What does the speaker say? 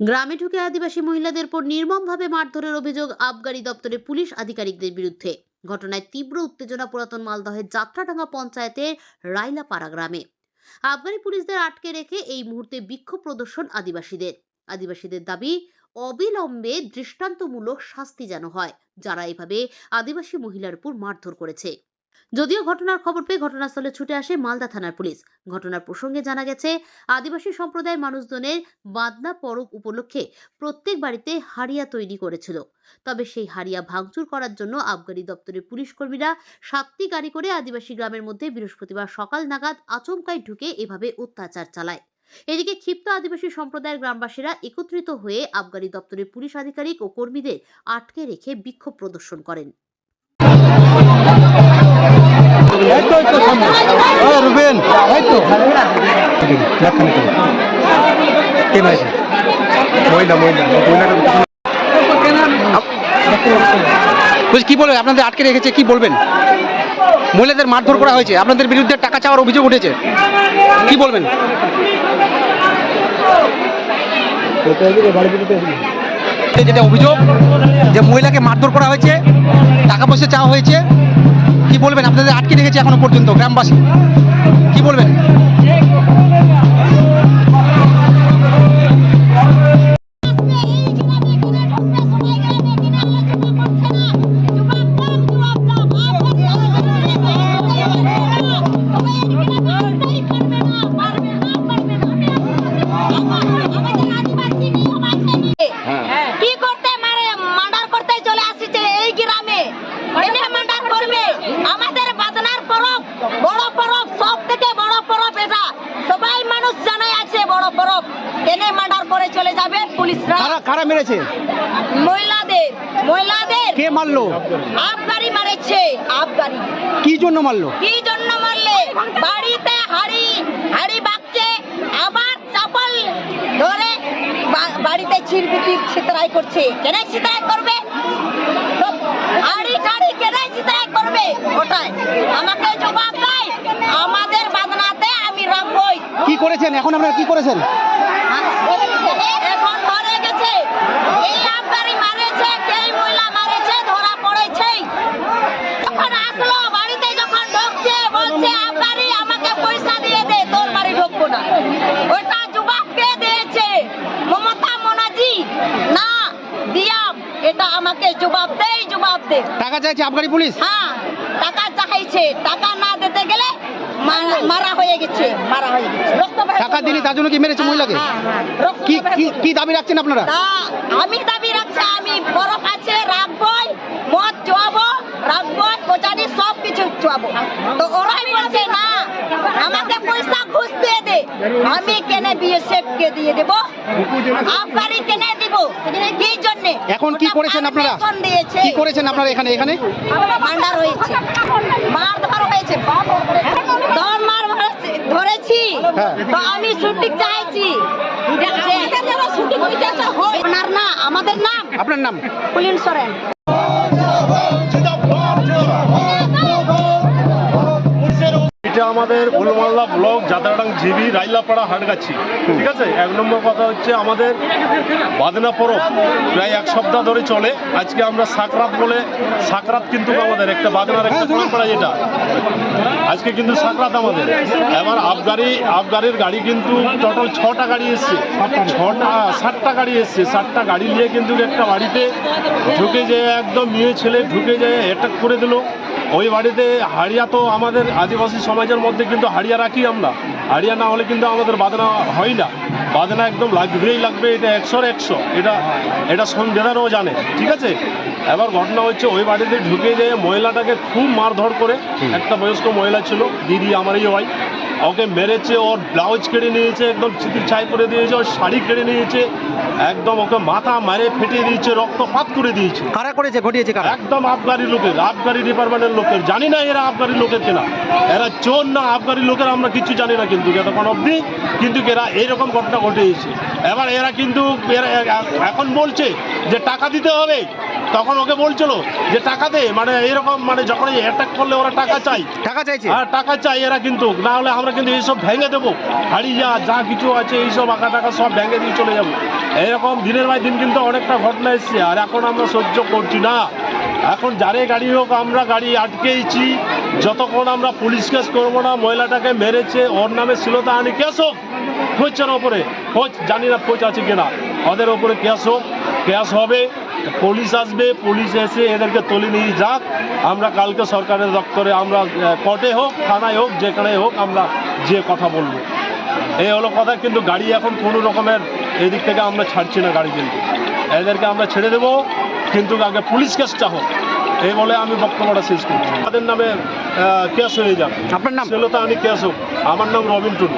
গ্রামে ঢুকে আদিবাসী মহিলাদের উপর নির্মমভাবে মারধরের অভিযোগ আবগারি দপ্তরে পুলিশ আধিকারিকদের বিরুদ্ধে। ঘটনায় তীব্র উত্তেজনা পুরাতন মালদহের যাত্রাডাঙ্গা পঞ্চায়েতের রাইলাপাড়া গ্রামে। আবগারি পুলিশদের আটকে রেখে এই মুহূর্তে বিক্ষোভ প্রদর্শন আদিবাসীদের। আদিবাসীদের দাবি, অবিলম্বে দৃষ্টান্তমূলক শাস্তি যেন হয়, যারা এভাবে আদিবাসী মহিলার উপর মারধর করেছে। যদিও ঘটনার খবর পেয়ে ঘটনাস্থলে ছুটে আসে মালদা থানার পুলিশ। ঘটনার প্রসঙ্গে জানা গেছে, আদিবাসী সম্প্রদায়ের মানুষজনের বাদনা পরব উপলক্ষে প্রত্যেক বাড়িতে হাড়িয়া তৈরি করেছিল। তবে সেই হাড়িয়া ভাঙচুর করার জন্য আবগারি দপ্তরের পুলিশ কর্মীরা সাতটি গাড়ি করে আদিবাসী গ্রামের মধ্যে বৃহস্পতিবার সকাল নাগাদ আচমকায় ঢুকে এভাবে অত্যাচার চালায়। এদিকে ক্ষিপ্ত আদিবাসী সম্প্রদায়ের গ্রামবাসীরা একত্রিত হয়ে আবগারি দপ্তরের পুলিশ আধিকারিক ও কর্মীদের আটকে রেখে বিক্ষোভ প্রদর্শন করেন। বলছি, কি বলবেন আপনাদের আটকে রেখেছে, কি বলবেন? মহিলাদের মারধর করা হয়েছে। আপনাদের বিরুদ্ধে টাকা চাওয়ার অভিযোগ উঠেছে। কি বলবেন? যেটা অভিযোগ, যে মহিলাকে মারধর করা হয়েছে, টাকা পয়সা চাওয়া হয়েছে কি বলবেন? আপনাদের আটকে রেখেছে এখনও পর্যন্ত গ্রামবাসী। কি বলবেন? এনে মার্ডার করে চলে যাবে পুলিশরা। কারা কারা মেরেছে? মহিলাদের মহিলাদের। কে মারলো? আবগারি মারেছে আবগারি কি জন্য মারলো? কি জন্য মারলে? বাড়িতে হাড়ি হাড়ি বাগছে আবার চাপল ধরে বাড়িতে ছিড়বিটি ছিতরাই করছে। কেন ছিতরাই করবে? হাড়ি টাড়ি কেন ছিতরাই করবে? ওটাই আমাকে জবাব দেয় আমাদের বাদনাতে আমি রাখবই কি করেছেন? এখন আপনারা কি করেছেন এখন ধরে গেছে এই আবগারি মারেছে কে মহিলা মারেছে ধরা পড়েছে যখন আসলো বাড়িতে যখন ঢুকছে বলছে আবগারি আমাকে পয়সা দিয়ে দে তোর বাড়ি ঢুকবো না ওইটা জবাব কে দিয়েছে মমতা মোনাজি না দিয়াম এটা আমাকে জবাব দেই জবাব দে টাকা চাইছে পুলিশ? হ্যাঁ টাকা চাইছে। টাকা না দিতে গেলে মারা- হয়ে গেছে মারা হয়ে গেছে। টাকা দিলি তার জন্য কি মেরেছে মহিলাকে? হ্যাঁ, হ্যাঁ, কি কি দাবি রাখছেন আপনারা? আমি দাবি রাখছি আমি বরফ আছে রাখবই মদ চুয়াবো রাখবই কোচারি সব কিছু চুয়াবো। তো ওরাই বলছে না আমাকে পয়সা আমি কেনে বিএসএফ কে দিয়ে দেব? আবগারি কেনে দিব? কি জন্য। এখন কি করেছেন আপনারা? কি করেছেন আপনারা এখানে এখানে? মার্ডার হয়েছে। মার ধর হয়েছে। ধর মার ধরেছি। হ্যাঁ। তো আমি শুটিং চাইছি। ওনার না আমাদের নাম। আপনার নাম? পুলিন সরেন। এটা আমাদের উলমাল্লা ব্লক যাত্রাডাং জিবি রাইলাপাড়া হাটগাছি। ঠিক আছে? এক নম্বর কথা হচ্ছে আমাদের বাদনা পরব। প্রায় এক সপ্তাহ ধরে চলে। আজকে আমরা সাকরাত বলে, সাকরাত কিন্তু আমাদের একটা বাদনার একটা পরম্পরা যেটা। আজকে কিন্তু সাকরাত আমাদের। এবার আবগারি, আবগারির গাড়ি কিন্তু টোটাল ছটা গাড়ি এসছে। ছটা, সাতটা গাড়ি এসছে। সাতটা গাড়ি নিয়ে কিন্তু একটা বাড়িতে ঢুকে যে একদম মেয়ে ছেলে ঢুকে যায় অ্যাটাক করে দিল। ওই বাড়িতে হাড়িয়া তো আমাদের আদিবাসী সমাজের মধ্যে কিন্তু হাড়িয়া রাখি আমরা। হাড়িয়া না হলে কিন্তু আমাদের বাদনা হয় না। বাদনা একদম লাগবেই লাগবে এটা একশোর একশো। এটা এটা সংবিধানও জানে ঠিক আছে? এবার ঘটনা হচ্ছে ওই বাড়িতে ঢুকে যেয়ে মহিলাটাকে খুব মারধর করে একটা বয়স্ক মহিলা ছিল দিদি আমারই হয় ওকে মেরেছে ওর ব্লাউজ কেড়ে নিয়েছে একদম চিতির ছাই করে দিয়েছে ওর শাড়ি কেড়ে নিয়েছে একদম ওকে মাথা মারে ফেটিয়ে দিয়েছে রক্তপাত করে দিয়েছে। কারা করেছে? ঘটিয়েছে কারা? একদম আবগারি লোকের আবগারি ডিপার্টমেন্টের লোকের। জানি না এরা আবগারি লোকের কেনা। এরা চোর না আবগারি লোকের আমরা কিছু জানি না কিন্তু যতক্ষণ অবধি কিন্তু এরা এইরকম ঘটনা ঘটিয়েছে। এবার এরা কিন্তু এরা এখন বলছে যে টাকা দিতে হবে। তখন ওকে বলছিল যে টাকা দে মানে এরকম মানে যখন অ্যাটাক করলে ওরা টাকা চাই টাকা চাইছে? আর টাকা চাই এরা কিন্তু। না হলে আমরা কিন্তু এইসব ভেঙে দেবো। হাড়ি যা যা কিছু আছে এইসব আঁকা টাকা সব ভেঙে দিয়ে চলে যাব। এরকম দিনের বাই দিন কিন্তু অনেকটা ঘটনা এসছে। আর এখন আমরা সহ্য করছি না। এখন যারে গাড়ি হোক আমরা গাড়ি আটকেইছি। যতক্ষণ আমরা পুলিশ কেস করব না মহিলাটাকে মেরেছে ওর নামে শ্লীলতা আনি কেস হোক খোঁজছেন ওপরে। খোঁজ জানি না খোঁজ আছে কিনা। ওদের ওপরে কেস হোক কেস হবে। পুলিশ আসবে পুলিশ এসে এদেরকে তুলে নিয়ে যাক। আমরা কালকে সরকারের দপ্তরে আমরা কোর্টে হোক থানায় হোক যেখানে হোক আমরা যে কথা বলব। এই হলো কথা কিন্তু গাড়ি এখন কোনো রকমের এদিক থেকে আমরা ছাড়ছি না গাড়ি কিন্তু। এদেরকে আমরা ছেড়ে দেবো কিন্তু আগে পুলিশ কেসটা হোক। এই বলে আমি বক্তব্যটা শেষ করছি। তাদের নামে কেস হয়ে যাক আপনার নাম? শ্লীলতা আমি কেস হোক। আমার নাম রবিন টুডু।